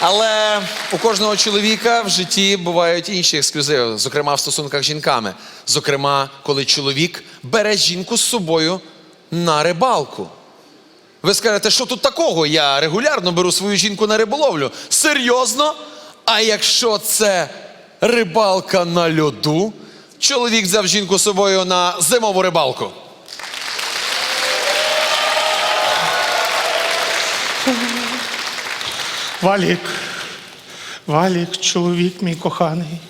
Але у кожного чоловіка в житті бувають інші ексклюзиви, зокрема в стосунках з жінками. Зокрема, коли чоловік бере жінку з собою на рибалку. Ви скажете, що тут такого? Я регулярно беру свою жінку на риболовлю. Серйозно? А якщо це рибалка на льоду, чоловік взяв жінку з собою на зимову рибалку. Валік, Валік, чоловік мій коханий.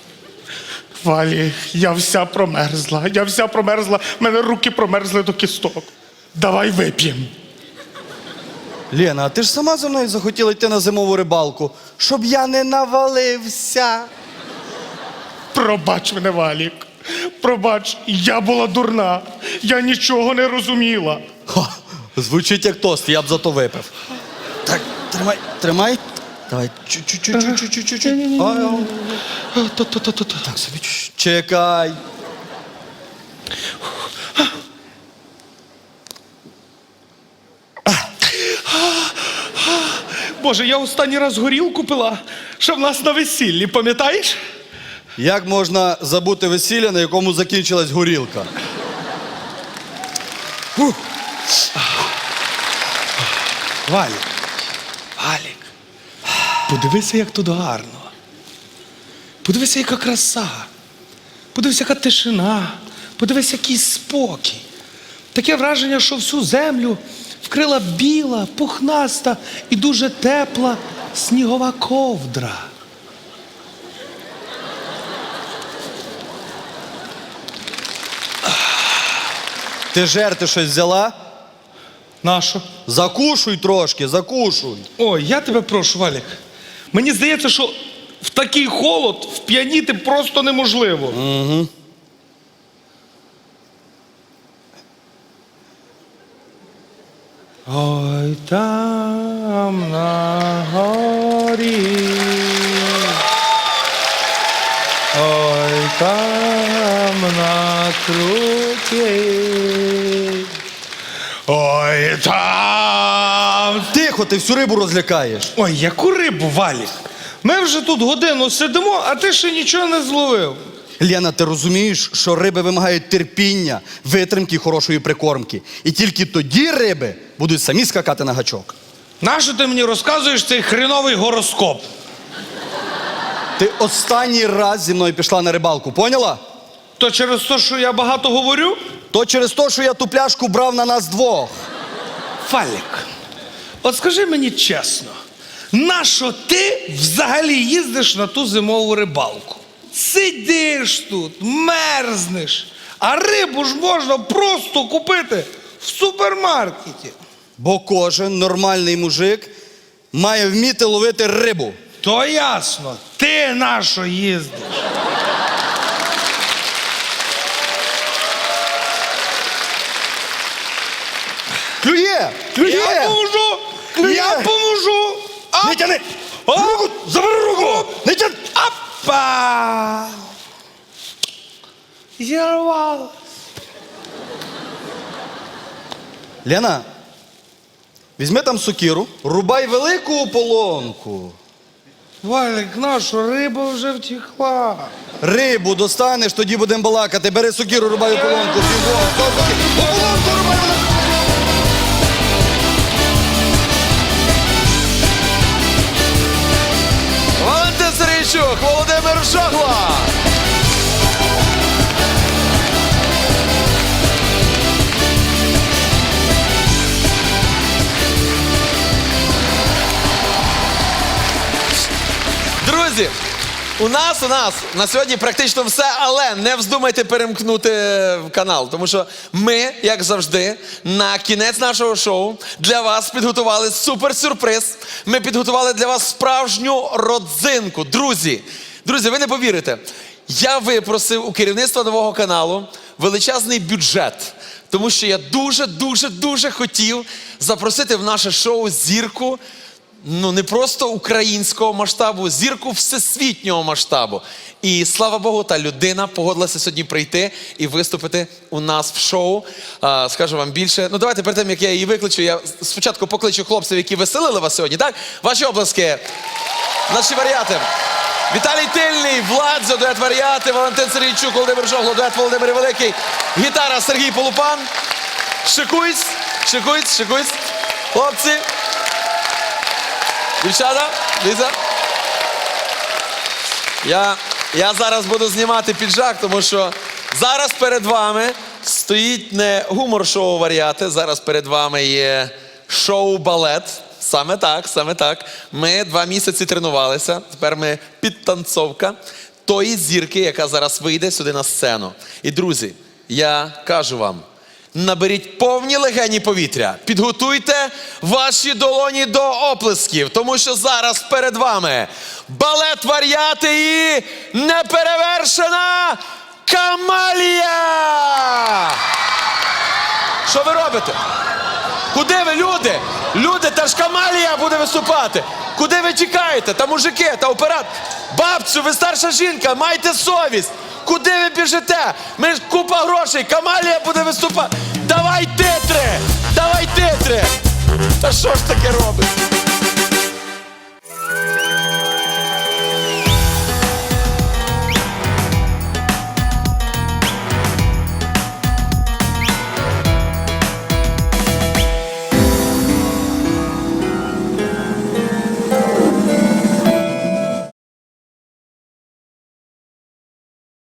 Валік, я вся промерзла, я вся промерзла, в мене руки промерзли до кісток. Давай вип'ємо. Лена, а ти ж сама за мною захотіла йти на зимову рибалку, щоб я не навалився. Пробач мене, Валік. Пробач, я була дурна, я нічого не розуміла. Ха, звучить як тост, я б зато випив. Так, тримай, тримай. Давай, чуть-чуть-чуть-чуть-чуть-чуть. Так, собі. Чекай. Боже, я останній раз горілку пила, що в нас на весіллі, пам'ятаєш? Як можна забути весілля, на якому закінчилась горілка? Фух. Валік, Валік, подивися, як тут гарно. Подивися, яка краса. Подивися, яка тишина. Подивися, який спокій. Таке враження, що всю землю вкрила біла, пухнаста і дуже тепла снігова ковдра. Ти жерти щось взяла? Нащо? Закушуй трошки, закушуй. Ой, я тебе прошу, Валік. Мені здається, що в такий холод вп'яніти просто неможливо. Ой, там на горі. Ой, там на круті. Ой, там Тихо, ти всю рибу розлякаєш. Ой, яку рибу, Валік? Ми вже тут годину сидимо, а ти ще нічого не зловив. Лена, ти розумієш, що риби вимагають терпіння, витримки і хорошої прикормки. І тільки тоді риби будуть самі скакати на гачок. Нащо ти мені розказуєш цей хреновий гороскоп? Ти останній раз зі мною пішла на рибалку, поняла? То через те, що я багато говорю? То через те, що я ту пляшку брав на нас двох. Фалік, от скажи мені чесно, нащо ти взагалі їздиш на ту зимову рибалку? Сидиш тут, мерзнеш, а рибу ж можна просто купити в супермаркеті. Бо кожен нормальний мужик має вміти ловити рибу. То ясно, ти на що їздиш? Клює! Клює! Я поможу! Клює! Я поможу! Не тяни! А? Руку! Забери руку! Не тяни! Апа! Зірвалась. Лена, візьми там сокиру, рубай велику ополонку. Валік, нашу риба вже втекла. Рибу достанеш, тоді будемо балакати. Бери сокиру, рубай ополонку. Бігом, топки. Ополонку рубай! Валентин у нас у нас на сьогодні практично все, але не вздумайте перемкнути канал, тому що ми, як завжди, на кінець нашого шоу для вас підготували супер-сюрприз. Ми підготували для вас справжню родзинку. Друзі, друзі, ви не повірите. Я випросив у керівництва нового каналу величезний бюджет, тому що я дуже, дуже, дуже хотів запросити в наше шоу зірку ну не просто українського масштабу, зірку всесвітнього масштабу. І слава Богу, та людина погодилася сьогодні прийти і виступити у нас в шоу. А, скажу вам більше. Ну давайте перед тим, як я її викличу, я спочатку покличу хлопців, які веселили вас сьогодні. Так, ваші обласки. Наші варіати. Віталій Тильний, Владзо, дует варіати, Валентин Сергійчук, Володимир Жогло, дует Володимир Великий, гітара Сергій Полупан. Шикуйсь, шикуйсь, шикуйсь. Хлопці. Дівчата, Ліза. Я, я зараз буду знімати піджак, тому що зараз перед вами стоїть не гумор-шоу варіати. Зараз перед вами є шоу-балет. Саме так, саме так. Ми два місяці тренувалися. Тепер ми підтанцовка тої зірки, яка зараз вийде сюди на сцену. І друзі, я кажу вам. Наберіть повні легені повітря, підготуйте ваші долоні до оплесків, тому що зараз перед вами балет варіати і неперевершена Камалія! Що ви робите? Куди ви, люди? Люди, та ж Камалія буде виступати. Куди ви тікаєте? Та мужики, та операт. Бабцю, ви старша жінка, майте совість. Куди ви біжите? Ми ж купа грошей, Камалія буде виступати. Давай титри! Давай титри! Та що ж таке робить?